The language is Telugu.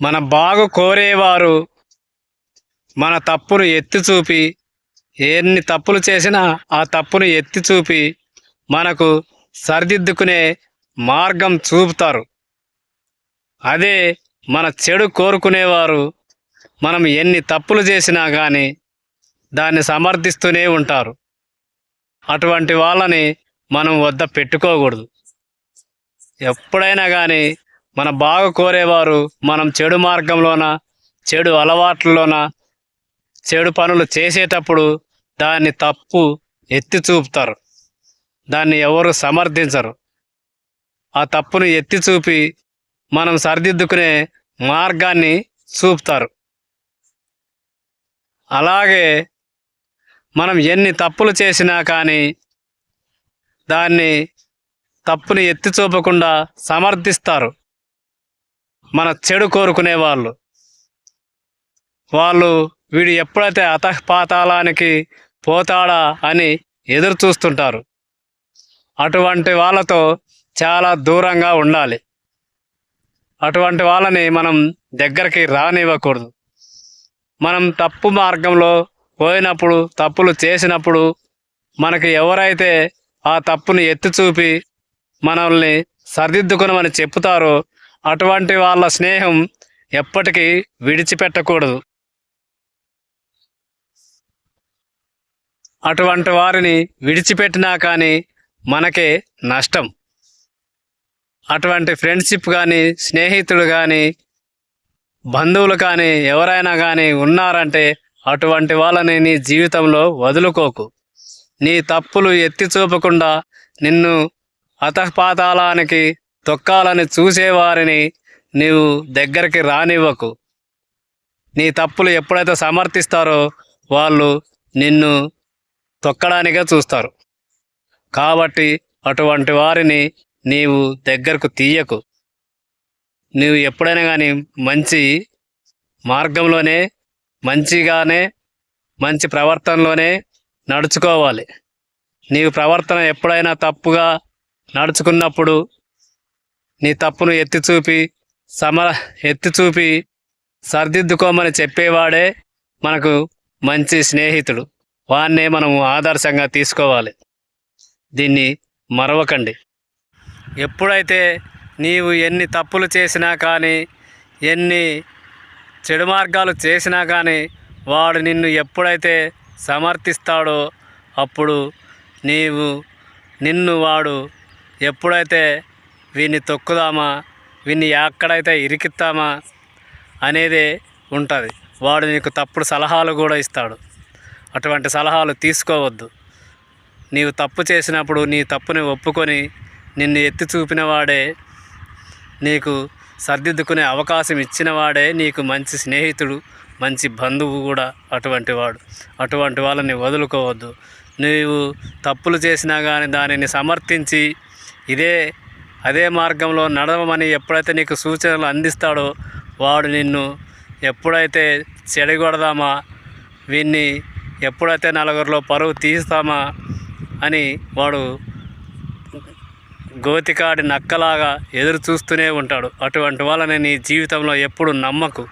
మన బాగు కోరేవారు మన తప్పును ఎత్తి చూపి ఎన్ని తప్పులు చేసినా ఆ తప్పును ఎత్తి చూపి మనకు సరిదిద్దుకునే మార్గం చూపుతారు. అదే మన చెడు కోరుకునేవారు మనం ఎన్ని తప్పులు చేసినా కానీ దాన్ని సమర్థిస్తూనే ఉంటారు. అటువంటి వాళ్ళని మనం వద్ద పెట్టుకోకూడదు. ఎప్పుడైనా కానీ మన బాగు కోరేవారు మనం చెడు మార్గంలోన చెడు అలవాట్లలోన చెడు పనులు చేసేటప్పుడు దాన్ని తప్పు ఎత్తి చూపుతారు. దాన్ని ఎవరు సమర్థించరు. ఆ తప్పును ఎత్తి చూపి మనం సరిదిద్దుకునే మార్గాన్ని చూపుతారు. అలాగే మనం ఎన్ని తప్పులు చేసినా కానీ దాన్ని తప్పుని ఎత్తి చూపకుండా సమర్థిస్తారు. మన చెడు కోరుకునే వాళ్ళు వాళ్ళు వీడు ఎప్పుడైతే అతపాతాళానికి పోతాడా అని ఎదురు చూస్తుంటారు. అటువంటి వాళ్ళతో చాలా దూరంగా ఉండాలి. అటువంటి వాళ్ళని మనం దగ్గరికి రానివ్వకూడదు. మనం తప్పు మార్గంలో పోయినప్పుడు తప్పులు చేసినప్పుడు మనకి ఎవరైతే ఆ తప్పుని ఎత్తి చూపి మనల్ని సరిదిద్దుకునమని చెప్తారో అటువంటి వాళ్ళ స్నేహం ఎప్పటికీ విడిచిపెట్టకూడదు. అటువంటి వారిని విడిచిపెట్టినా కానీ మనకే నష్టం. అటువంటి ఫ్రెండ్షిప్ కానీ స్నేహితుడు కానీ బంధువులు కానీ ఎవరైనా కానీ ఉన్నారంటే అటువంటి వాళ్ళని నీ జీవితంలో వదులుకోకు. నీ తప్పులు ఎత్తి చూపకుండా నిన్ను అతపాతాళానికి తొక్కాలని చూసేవారిని నీవు దగ్గరికి రానివ్వకు. నీ తప్పులు ఎప్పుడైతే సమర్థిస్తారో వాళ్ళు నిన్ను తొక్కడానికే చూస్తారు. కాబట్టి అటువంటి వారిని నీవు దగ్గరకు తీయకు. నీవు ఎప్పుడైనా కానీ మంచి మార్గంలోనే మంచిగానే మంచి ప్రవర్తనలోనే నడుచుకోవాలి. నీవు ప్రవర్తన ఎప్పుడైనా తప్పుగా నడుచుకున్నప్పుడు నీ తప్పును ఎత్తి చూపి సమ ఎత్తి చూపి సరిదిద్దుకోమని చెప్పేవాడే మనకు మంచి స్నేహితుడు. వాన్నే మనము ఆదర్శంగా తీసుకోవాలి. దీన్ని మరవకండి. ఎప్పుడైతే నీవు ఎన్ని తప్పులు చేసినా కానీ ఎన్ని చెడు మార్గాలు చేసినా కానీ వాడు నిన్ను ఎప్పుడైతే సమర్థిస్తాడో అప్పుడు నీవు నిన్ను వాడు ఎప్పుడైతే వీన్ని తొక్కుదామా? వీన్ని ఎక్కడైతే ఇరికిస్తామా అనేది ఉంటుంది. వాడు నీకు తప్పుడు సలహాలు కూడా ఇస్తాడు. అటువంటి సలహాలు తీసుకోవద్దు. నీవు తప్పు చేసినప్పుడు నీ తప్పుని ఒప్పుకొని నిన్ను ఎత్తి చూపిన వాడే నీకు సర్దిద్దుకునే అవకాశం ఇచ్చిన వాడే నీకు మంచి స్నేహితుడు మంచి బంధువు కూడా అటువంటి వాడు. అటువంటి వాళ్ళని వదులుకోవద్దు. నీవు తప్పులు చేసినా కానీ దానిని సమర్థించి ఇదే అదే మార్గంలో నడవమని ఎప్పుడైతే నీకు సూచనలు అందిస్తాడో వాడు నిన్ను ఎప్పుడైతే చెడగొడదామా వీన్ని ఎప్పుడైతే నలుగురిలో పరువు తీస్తామా అని వాడు గోతికాడి నక్కలాగా ఎదురు చూస్తూనే ఉంటాడు. అటువంటి వాళ్ళని నీ జీవితంలో ఎప్పుడు నమ్మకు.